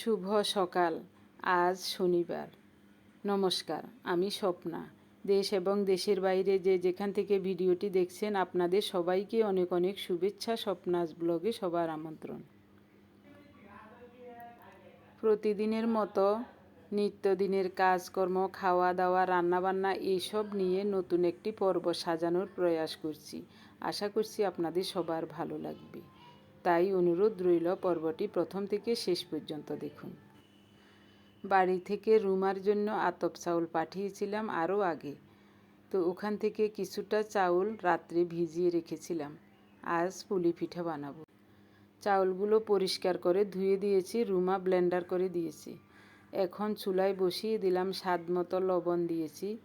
শুভ সকাল। আজ শনিবার। নমস্কার, আমি স্বপ্না। দেশ এবং দেশের বাইরে যে যেখান থেকে ভিডিওটি দেখছেন, আপনাদের সবাইকে অনেক অনেক শুভেচ্ছা স্বপ্নাজ ব্লগে সবার আমন্ত্রণ। প্রতিদিনের মতো নিত্যদিনের কাজকর্ম খাওয়া দাওয়া রান্নাবান্না এইসব নিয়ে নতুন একটি পর্ব সাজানোর প্রয়াস করছি। আশা করছি আপনাদের সবার ভালো লাগবে। তাই অনুরোধ রইল পর্বটি প্রথম থেকে শেষ পর্যন্ত দেখুন। বাড়ি থেকে রুমার জন্য আতপ চাউল পাঠিয়েছিলাম আরও আগে। তো ওখান থেকে কিছুটা চাউল রাত্রে ভিজিয়ে রেখেছিলাম। আজ পুলি পিঠা বানাবো। চাউলগুলো পরিষ্কার করে ধুয়ে দিয়েছি, রুমা ব্লেন্ডার করে দিয়েছি। এখন চুলায় বসিয়ে দিলাম স্বাদ মতো লবণ দিয়েছি।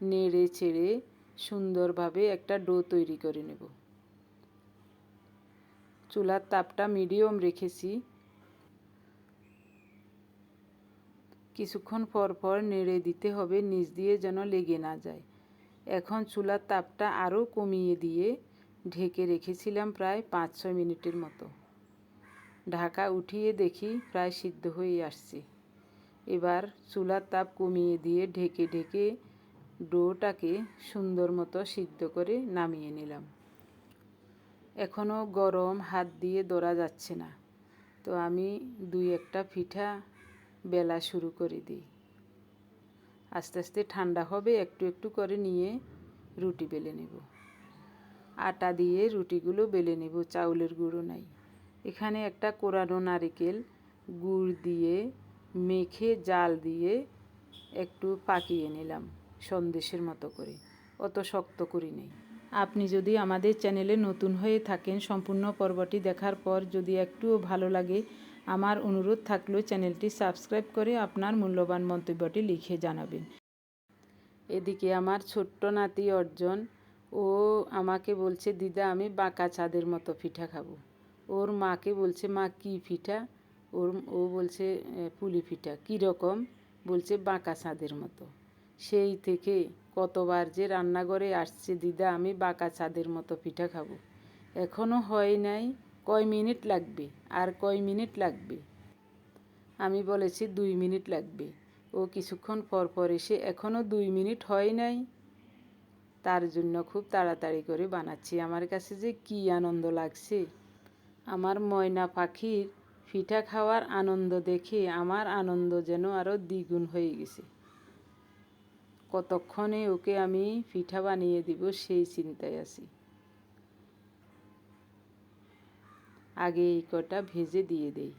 নেড়ে চেড়ে সুন্দরভাবে একটা ডো তৈরি করে নেব। চুলার তাপটা মিডিয়াম রেখেছি। কিছুক্ষণ পর পর নেড়ে দিতে হবে, নিচ দিয়ে যেন লেগে না যায়। এখন চুলার তাপটা আরও কমিয়ে দিয়ে ঢেকে রেখেছিলাম প্রায় পাঁচ ছয় মিনিটের মতো। ঢাকা উঠিয়ে দেখি প্রায় সিদ্ধ হয়ে আসছে। এবার চুলার তাপ কমিয়ে দিয়ে ঢেকে ঢেকে ডোটাকে সুন্দর মতো সিদ্ধ করে নামিয়ে নিলাম। এখনও গরম হাত দিয়ে দৌড়া যাচ্ছে না। তো আমি দুই একটা পিঠা বেলা শুরু করে দিই। আস্তে আস্তে ঠান্ডা হবে, একটু একটু করে নিয়ে রুটি বেলে নেব। আটা দিয়ে রুটিগুলো বেলে নেব, চাউলের গুঁড়ো নাই। এখানে একটা কোরানো নারিকেল গুড় দিয়ে মেখে জাল দিয়ে একটু পাকিয়ে নিলাম সন্দেশের মতো করে। অত শক্ত করি নেই। আপনি যদি আমাদের চ্যানেলে নতুন হয়ে থাকেন, সম্পূর্ণ পর্বটি দেখার পর যদি একটুও ভালো লাগে, আমার অনুরোধ থাকলেও চ্যানেলটি সাবস্ক্রাইব করে আপনার মূল্যবান মন্তব্যটি লিখে জানাবেন। এদিকে আমার ছোট্ট নাতি অর্জন, ও আমাকে বলছে, দিদা, আমি বাঁকা চাঁদের মতো পিঠা খাব। ওর মাকে বলছে, মা, কী পিঠা? ওর, ও বলছে পুলি পিঠা। কীরকম বলছে, বাঁকা চাঁদের মতো। সেই থেকে কতবার যে রান্নাঘরে আসছে, দিদা, আমি বাঁকা ছাদের মতো পিঠা খাব। এখনও হয় নাই কয় মিনিট লাগবে, আর কয় মিনিট লাগবে? আমি বলেছি দুই মিনিট লাগবে। ও কিছুক্ষণ পর পর এসে এখনও দুই মিনিট হয় নাই? তার জন্য খুব তাড়াতাড়ি করে বানাচ্ছি। আমার কাছে যে কি আনন্দ লাগছে। আমার ময়না পাখির পিঠা খাওয়ার আনন্দ দেখে আমার আনন্দ যেন আরও দ্বিগুণ হয়ে গেছে। কতক্ষণে ওকে আমি পিঠা বানিয়ে দিব সেই চিন্তায় আছি। আগে এই কটা ভেজে দিয়ে দেই।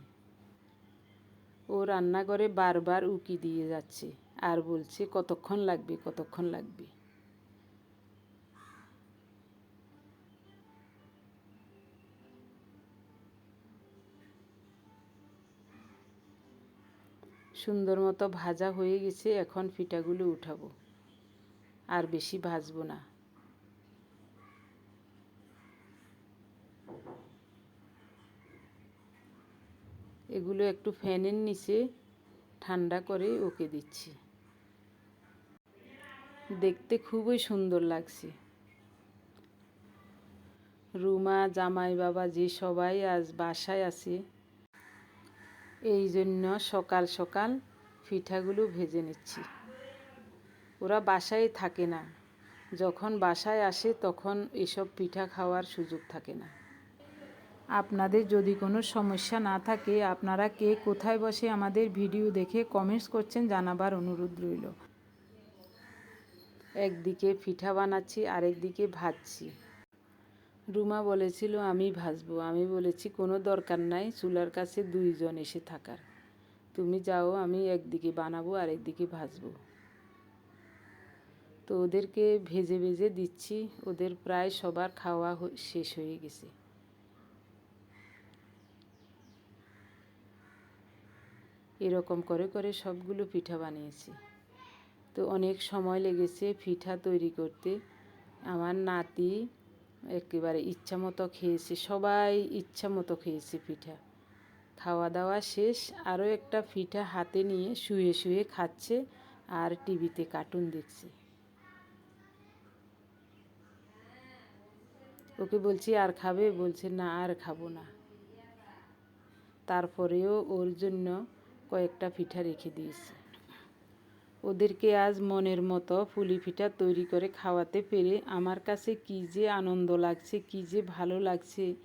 ও রান্নাঘরে বারবার উকি দিয়ে যাচ্ছে, আর বলছে, কতক্ষণ লাগবে কতক্ষণ লাগবে? সুন্দর মতো ভাজা হয়ে গেছে, এখন পিঠাগুলো উঠাবো। আর বেশি ভাজবো না। এগুলো একটু ফ্যানের নিচে ঠান্ডা করে ওকে দিচ্ছি। দেখতে খুবই সুন্দর লাগছে। রুমা জামাই বাবা যে সবাই আজ বাসায় আছে এই জন্য সকাল সকাল পিঠাগুলো ভেজে নিচ্ছি। ওরা বাসায় থাকে না। যখন বাসায় আসে তখন এসব পিঠা খাওয়ার সুযোগ থাকে না। আপনাদের যদি কোনো সমস্যা না থাকে, আপনারা কে কোথায় বসে আমাদের ভিডিও দেখে কমেন্টস করছেন জানাবার অনুরোধ রইল। একদিকে পিঠা বানাচ্ছি, আরেকদিকে ভাজছি। রুমা বলেছিল, আমি ভাজবো আমি বলেছি, কোনো দরকার নাই, চুলার কাছে দুইজন এসে থাকার। তুমি যাও, আমি একদিকে বানাবো আর একদিকে ভাজবো তো ওদেরকে ভেজে ভেজে দিচ্ছি। ওদের প্রায় সবার খাওয়া শেষ হয়ে গেছে। এরকম করে করে সবগুলো পিঠা বানিয়েছি। তো অনেক সময় লেগেছে পিঠা তৈরি করতে। আমার নাতি একেবারে ইচ্ছা মতো খেয়েছে, সবাই ইচ্ছা মতো খেয়েছে পিঠা। খাওয়া দাওয়া শেষ, আরও একটা পিঠা হাতে নিয়ে শুয়ে শুয়ে খাচ্ছে আর টিভিতে কার্টুন দেখছে। ওকে বলছি, আর খাবে? বলছে, না, আর খাব না। তারপরেও ওর জন্য কয়েকটা পিঠা রেখে দিয়েছি। ওদেরকে আজ মনের মতো পুলি পিঠা তৈরি করে খাওয়াতে পেরে আমার কাছে কী যে আনন্দ লাগছে, কী যে ভালো লাগছে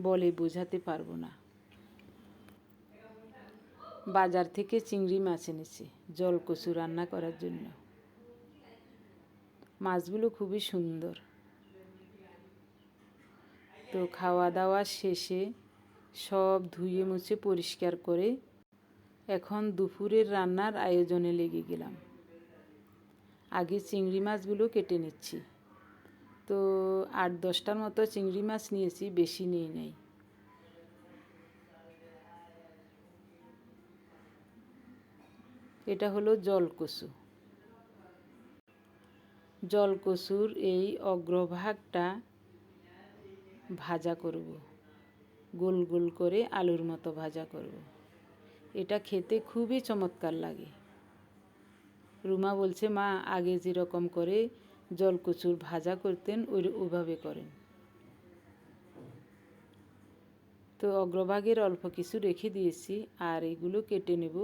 বলে বোঝাতে পারব না। বাজার থেকে চিংড়ি মাছ এনেছি, জলকচু রান্না করার জন্য। মাছগুলো খুবই সুন্দর। তো খাওয়া দাওয়া শেষে সব ধুয়ে মুছে পরিষ্কার করে এখন দুপুরের রান্নার আয়োজনে লেগে গেলাম। আগে চিংড়ি মাছগুলো কেটে নিচ্ছি। তো আট দশটার মতো চিংড়ি মাছ নিয়েছি, বেশি নিয়ে নেই। এটা হলো জলকচু জলকচুর এই অগ্রভাগটা ভাজা করব। গোল গোল করে আলুর মতো ভাজা করব। এটা খেতে খুবই চমৎকার লাগে। রুমা বলছে মা আগে যেরকম করে জলকচুর ভাজা করতেন ওই ওইভাবে করেন। তো অগ্রভাগের অল্প কিছু রেখে দিয়েছি আর এগুলো কেটে নেব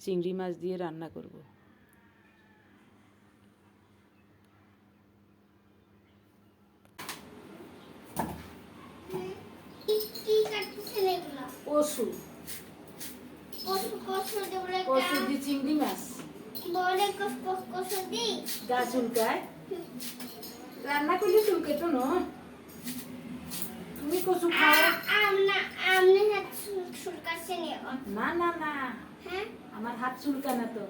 চিংড়ি মাছ দিয়ে রান্না করব। কি কি কাটতেছেন এগুলো কচু কসু কসু দেবলে কচু দিয়ে চিংড়ি মাছ বলে কস কস দি গা চুলকায়? রান্না করলে চুলকে তো না। তুমি কচু খাও। আমনা আমনে হাত সুলকাছে নি না না না। হ্যাঁ? আমার হাত চুলকা না তো।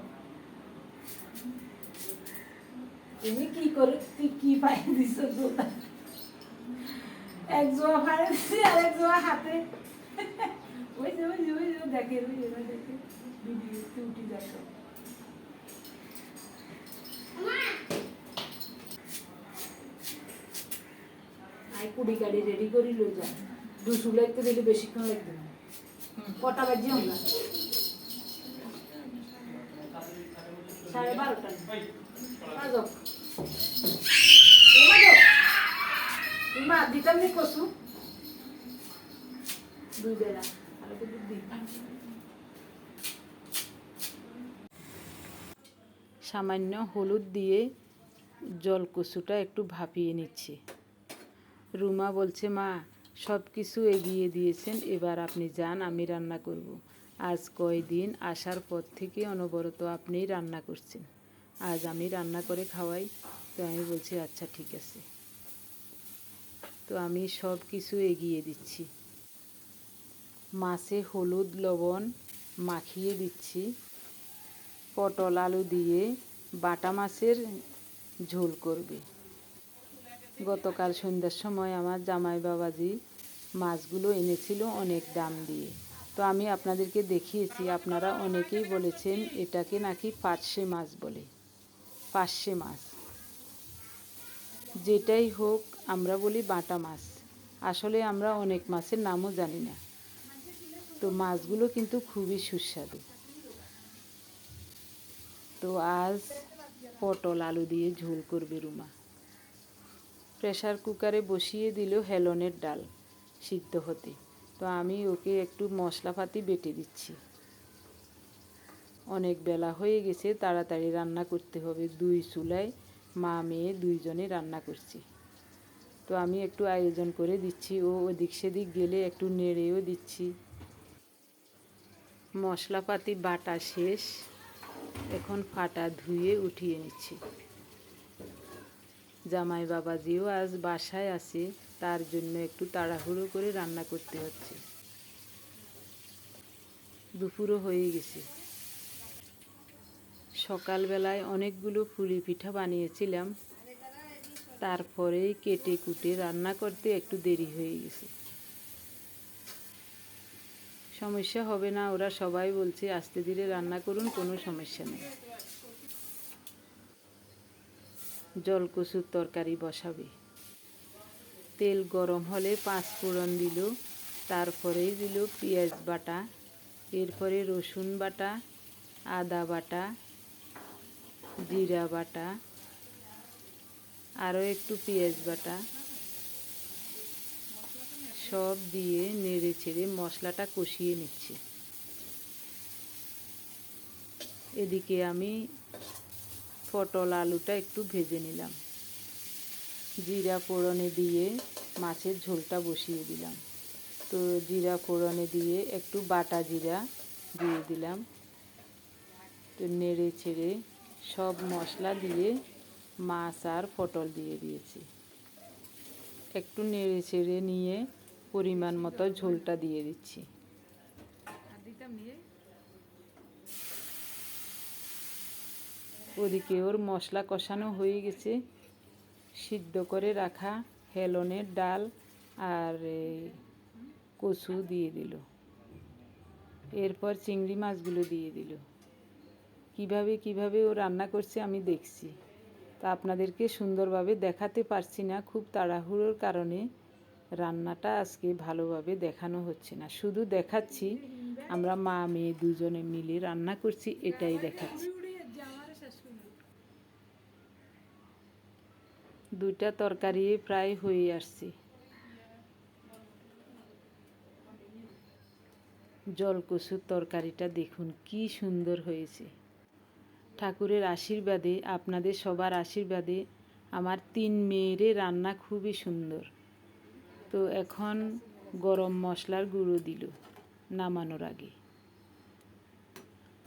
তুমি কি করে তুই কি পাই দিছ জোতা এক জোয়া ফাড়ে দিছি আর এক জোয়া হাতে। ওই যে ওই যে ওই যে দেখে ওই যে দেখে। ভিডিওতে উঠে যাচ্ছ কুড়ি গাড়ি রেডি করি লই যা দুশো লাগতে দিলে বেশিক্ষণ লাগবে না। কটা বাজে আমরা? সাড়ে সামান্য হলুদ দিয়ে জল কচুটা একটু ভাপিয়ে নিচ্ছি। রুমা বলছে, মা সব কিছু এগিয়ে দিয়েছেন, এবার আপনি যান, আমি রান্না করব। আজ কয়দিন আসার পর থেকে অনবরত আপনিই রান্না করছেন। আজ আমি রান্না করে খাওয়াই, তো আমি বলছি আচ্ছা ঠিক আছে। তো আমি সব কিছু এগিয়ে দিচ্ছি। মাছে হলুদ লবণ মাখিয়ে দিচ্ছি, পটল আলু দিয়ে, বাটা মাছের ঝোল করবে। গতকাল সন্ধ্যার সময় আমার জামাই বাবাজি মাছগুলো এনেছিল অনেক দাম দিয়ে। তো আমি আপনাদেরকে দেখিয়েছি, আপনারা অনেকেই বলেছেন এটাকে নাকি পার্শে মাছ বলে। পার্শে মাছ। যেটাই হোক, আমরা বলি বাটা মাছ। আসলে আমরা অনেক মাছের নামও জানি না। তো মাছগুলো কিন্তু খুবই সুস্বাদু। তো আজ পটল আলু দিয়ে ঝোল করবে রুমা। প্রেসার কুকারে বসিয়ে দিল হেলনের ডাল সিদ্ধ হতে। তো আমি ওকে একটু মশলাপাতি বেটে দিচ্ছি। অনেক বেলা হয়ে গেছে, তাড়াতাড়ি রান্না করতে হবে। দুই চুলায় মা মেয়ে দুইজনে রান্না করছি। তো আমি একটু আয়োজন করে দিচ্ছি। ও ওদিক সেদিক গেলে একটু নেড়েও দিচ্ছি। মশলাপাতি বাটা শেষ। এখন ফাটা ধুয়ে উঠিয়ে নিচ্ছি। জামাই বাবাজিও আজ বাসায় আছে, তার জন্য একটু তাড়াহুড়ো করে রান্না করতে হচ্ছে। দুপুরও হয়ে গেছে। সকালবেলায় অনেকগুলো পুলি পিঠা বানিয়েছিলাম তারপরে কেটে কুটে রান্না করতে একটু দেরি হয়ে গেছে। সমস্যা হবে না, ওরা সবাই বলছে আস্তে ধীরে রান্না করুন, কোনো সমস্যা নেই। জলকচুর তরকারি বসাবে। তেল গরম হলে পাঁচ ফোড়ন দিল তারপরেই দিল পেঁয়াজ বাটা, এরপরে রসুন বাটা, আদা বাটা, জিরা বাটা, আরও একটু পেঁয়াজ বাটা, সব দিয়ে নেড়ে ছেড়ে মশলাটা কষিয়ে নিচ্ছে। এদিকে আমি পটল আলুটা একটু ভেজে নিলাম। জিরা ফোড়নে দিয়ে মাছের ঝোলটা বসিয়ে দিলাম। তো জিরা ফোড়নে দিয়ে একটু বাটা জিরা দিয়ে দিলাম। তো নেড়ে ছেড়ে সব মশলা দিয়ে মাছ আর পটল দিয়ে দিয়েছি। একটু নেড়ে ছেড়ে নিয়ে পরিমাণ মতো ঝোলটা দিয়ে দিচ্ছি। ওদিকে ওর মশলা কষানো হয়ে গেছে। সিদ্ধ করে রাখা হেলনের ডাল আর কচু দিয়ে দিল। এরপর চিংড়ি মাছগুলো দিয়ে দিল। কীভাবে কীভাবে ও রান্না করছে আমি দেখছি। তা আপনাদেরকে সুন্দরভাবে দেখাতে পারছি না, খুব তাড়াহুড়োর কারণে রান্নাটা আজকে ভালোভাবে দেখানো হচ্ছে না। শুধু দেখাচ্ছি, আমরা মা মেয়ে দুজনে মিলে রান্না করছি, এটাই দেখাচ্ছি। দুইটা তরকারি প্রায় হয়ে আসছে। জলকসুর তরকারিটা দেখুন, কি সুন্দর হয়েছে। ঠাকুরের আশীর্বাদে, আপনাদের সবার আশীর্বাদে আমার তিন মেয়েরে রান্না খুবই সুন্দর। তো এখন গরম মশলার গুঁড়ো দিল নামানোর আগে।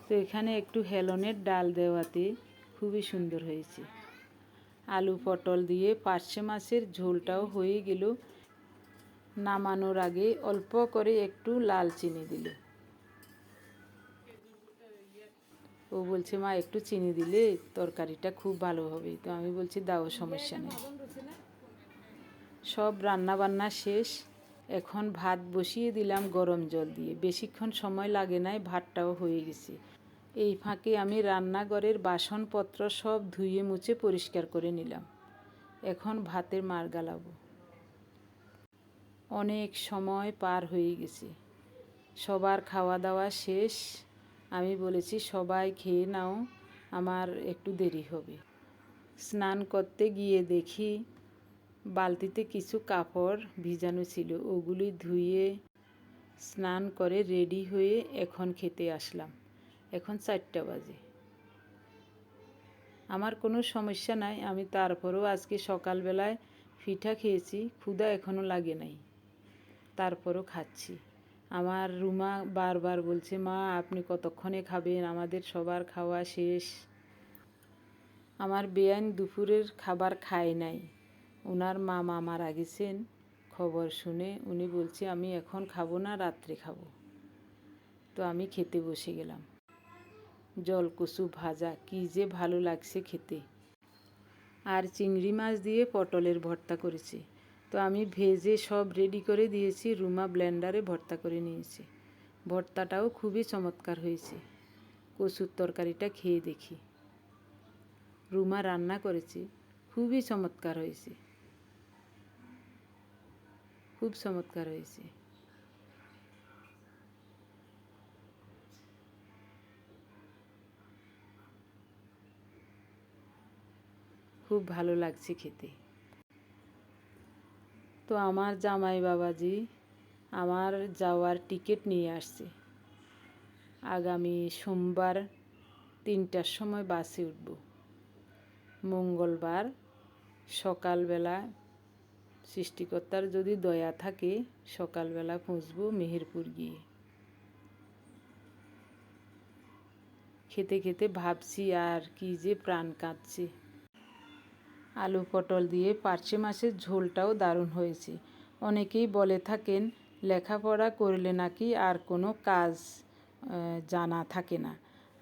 তো এখানে একটু হেলনের ডাল দেওয়াতে খুবই সুন্দর হয়েছে। আলু পটল দিয়ে পার্শে মাছের ঝোলটাও হয়ে গেল। নামানোর আগে অল্প করে একটু লাল চিনি দিল। ও বলছে, মা, একটু চিনি দিলে তরকারিটা খুব ভালো হবে। তো আমি বলছি, দাও, সমস্যা নেই। সব রান্না বান্না শেষ। এখন ভাত বসিয়ে দিলাম গরম জল দিয়ে। বেশিক্ষণ সময় লাগে নাই, ভাতটাও হয়ে গেছে। এই ফাঁকে আমি রান্নাঘরের বাসনপত্র সব ধুয়ে মুছে পরিষ্কার করে নিলাম। এখন ভাতের মার গালাবো। অনেক সময় পার হয়ে গেছে। সবার খাওয়া দাওয়া শেষ। আমি বলেছি, সবাই খেয়ে নাও, আমার একটু দেরি হবে। স্নান করতে গিয়ে দেখি বালতিতে কিছু কাপড় ভিজানো ছিল। ওগুলি ধুয়ে স্নান করে রেডি হয়ে এখন খেতে আসলাম। এখন চারটা বাজে। আমার কোনো সমস্যা নাই, আমি তারপরেও আজকে সকালবেলায় পিঠা খেয়েছি, ক্ষুধা এখনও লাগে নাই। তারপরও খাচ্ছি। আমার রুমা বারবার বলছে, মা, আপনি কতক্ষণে খাবেন? আমাদের সবার খাওয়া শেষ। আমার বেআইন দুপুরের খাবার খায় নাই। ওনার মা মারা গেছেন। খবর শুনে উনি বলছে, আমি এখন খাব না, রাত্রে খাব। তো আমি খেতে বসে গেলাম। জল কচু ভাজা, কী যে ভালো লাগছে খেতে। আর চিংড়ি মাছ দিয়ে পটলের ভর্তা করেছি। তো আমি ভেজে সব রেডি করে দিয়েছি, রুমা ব্লেন্ডারে ভর্তা করে নিয়েছি। ভর্তাটাও খুবই চমৎকার হয়েছে। কচুর তরকারিটা খেয়ে দেখি। রুমা রান্না করেছে, খুবই চমৎকার হয়েছে। খুব চমৎকার হয়েছে। খুব ভালো লাগছে খেতে। তো আমার জামাই বাবাজি আমার যাওয়ার টিকিট নিয়ে আসছে। আগামী সোমবার তিনটার সময় বাসে উঠব। মঙ্গলবার সকালবেলা সৃষ্টিকর্তার যদি দয়া থাকে সকালবেলা পৌঁছব মেহেরপুর গিয়ে। খেতে খেতে ভাবছি আর কি যে প্রাণ কাঁদছে। আলু পটল দিয়ে পার্শে মাছের ঝোলটাও দারুণ হয়েছে। অনেকেই বলে থাকেন, লেখাপড়া করলে নাকি আর কোনো কাজ জানা থাকে না।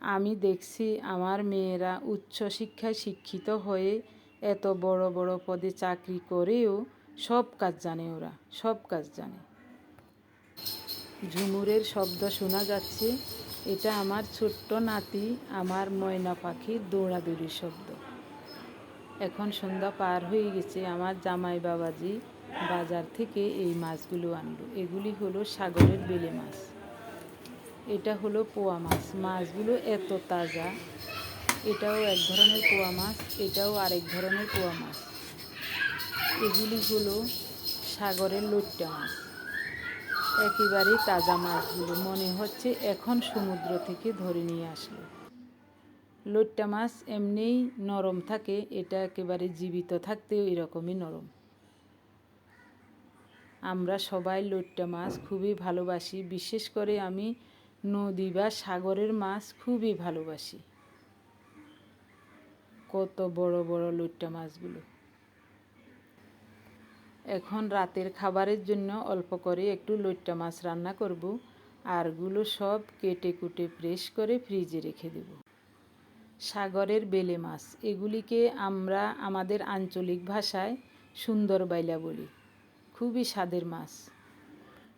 আমি দেখছি আমার মেয়েরা উচ্চশিক্ষায় শিক্ষিত হয়ে এত বড় বড় পদে চাকরি করেও সব কাজ জানে ওরা, সব কাজ জানে। ঝুমুরের শব্দ শোনা যাচ্ছে, এটা আমার ছোট্ট নাতি, আমার ময়না পাখির দৌড়াদৌড়ির শব্দ। এখন সন্ধ্যা পার হয়ে গেছে। আমার জামাই বাবাজি বাজার থেকে এই মাছগুলো আনলো। এগুলি হলো সাগরের বেলে মাছ। এটা হলো পোয়া মাছ। মাছগুলো এত তাজা। এটাও এক ধরনের পোয়া মাছ, এটাও আরেক ধরনের পোয়া মাছ। এগুলি হলো সাগরের লোট্টা মাছ। একেবারেই তাজা মাছগুলো। মনে হচ্ছে এখন সমুদ্র থেকে ধরে নিয়ে আসলো। লইট্টা মাছ এমনিই নরম থাকে, এটা একেবারে জীবিত থাকতেও এরকমই নরম। আমরা সবাই লইট্টা মাছ খুবই ভালোবাসি, বিশেষ করে আমি নদী বা সাগরের মাছ খুবই ভালোবাসি। কত বড় বড় লইট্টা মাছগুলো। এখন রাতের খাবারের জন্য অল্প করে একটু লইট্টা মাছ রান্না করব, আরগুলো সব কেটে কুটে প্রেস করে ফ্রিজে রেখে দেব। সাগরের বেলে মাছ। এগুলিকে আমরা আমাদের আঞ্চলিক ভাষায় সুন্দর বাইলা বলি। খুবই স্বাদের মাছ।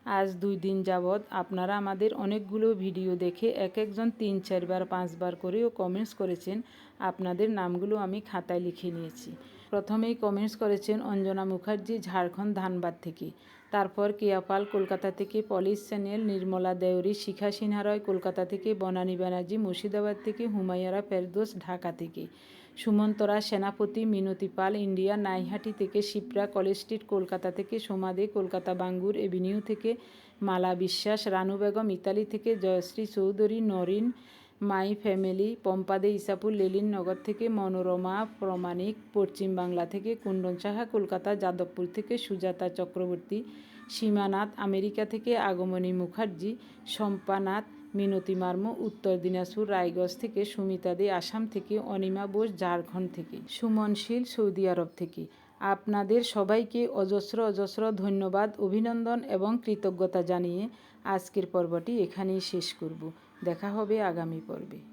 আজ দুই দিন যাবৎ আপনারা আমাদের অনেকগুলো ভিডিও দেখে এক একজন তিন চারবার, পাঁচবার করেও কমেন্টস করেছেন। আপনাদের নামগুলো আমি খাতায় লিখে নিয়েছি। প্রথমেই কমেন্টস করেছেন অঞ্জনা মুখার্জি, ঝাড়খণ্ড ধানবাদ থেকে। তারপর কেয়াপাল কলকাতা থেকে পলিশ চ্যানেল নির্মলা দেওরি শিখা সিনহা রয় কলকাতা থেকে, বনানী ব্যানার্জি, মুর্শিদাবাদ থেকে, হুমায়রা ফেরদোস ঢাকা থেকে, সুমন্তরা সেনাপতি, মিনতি পাল, ইন্ডিয়া নাইহাটি থেকে, শিপ্রা কলেজ স্ট্রিট কলকাতা থেকে সোমাদে কলকাতা বাঙ্গুর এভিনিউ থেকে, মালা বিশ্বাস, রানু বেগম, ইতালি থেকে, জয়শ্রী চৌধুরী, নরিন মাই ফ্যামিলি, পম্পাদে ইসাপুর লেলিন নগর থেকে মনোরমা, প্রমাণিক পশ্চিমবাংলা থেকে কুণ্ডন সাহা, কলকাতা, যাদবপুর থেকে সুজাতা চক্রবর্তী, সীমানাথ, আমেরিকা থেকে আগমনী মুখার্জি, শম্পানাথ, মিনতি মার্মু, উত্তর দিনাজপুর, রায়গঞ্জ থেকে সুমিতা দে, আসাম থেকে অনিমা বোস, ঝাড়খণ্ড থেকে সুমনশীল সৌদি আরব থেকে। আপনাদের সবাইকে অজস্র অজস্র ধন্যবাদ, অভিনন্দন এবং কৃতজ্ঞতা জানিয়ে আজকের পর্বটি এখানেই শেষ করব। দেখা হবে আগামী পর্বে।